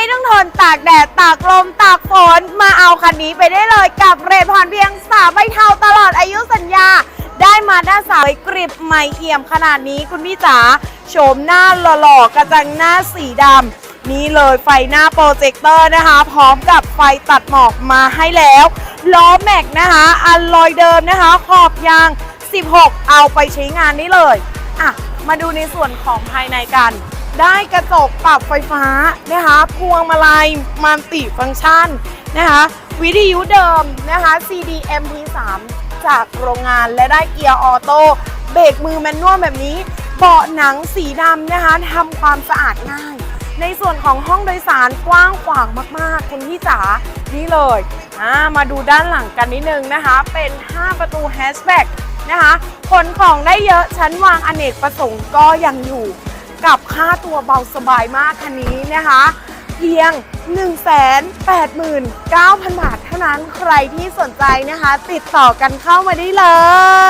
ไม่ต้องทนตากแดดตากลมตากฝน มาเอาคันนี้ไปได้เลยกับเรทผ่อนเพียงสามใบเทาตลอดอายุสัญญา ได้มาด้าสาวกริบใหม่เอี่ยมขนาดนี้คุณพี่จ๋าโฉมหน้าหล่อๆกระจังหน้าสีดำนี่เลยไฟหน้าโปรเจคเตอร์นะคะ พร้อมกับไฟตัดหมอกมาให้แล้วล้อแม็กนะคะอันลอยเดิมนะคะ ขอบยาง 16 เอาไปใช้งานได้เลยอะมาดูในส่วนของภายในกัน ได้กระจกปรับไฟฟ้านะคะพวงมาลัยมัลติฟังก์ชันนะคะวิทยุเดิมนะคะ CD MP3 จากโรงงานและได้เกียร์ออโต้เบรกมือแมนนวลแบบนี้เบาะหนังสีดำนะคะทำความสะอาดง่าย ในส่วนของห้องโดยสารกว้างขวางมากๆ คุณพี่จ๋านี่เลยามาดูด้านหลังกันนิดนึงนะคะ เป็น 5 ประตูแฮชแบ็กนะคะขนของได้เยอะชั้นวางอเนกประสงค์ก็ยังอยู่ กับค่าตัวเบาสบายมากคันนี้นะคะ เพียง 189,000 บาทเท่านั้นใครที่สนใจนะคะ ติดต่อกันเข้ามาได้เลย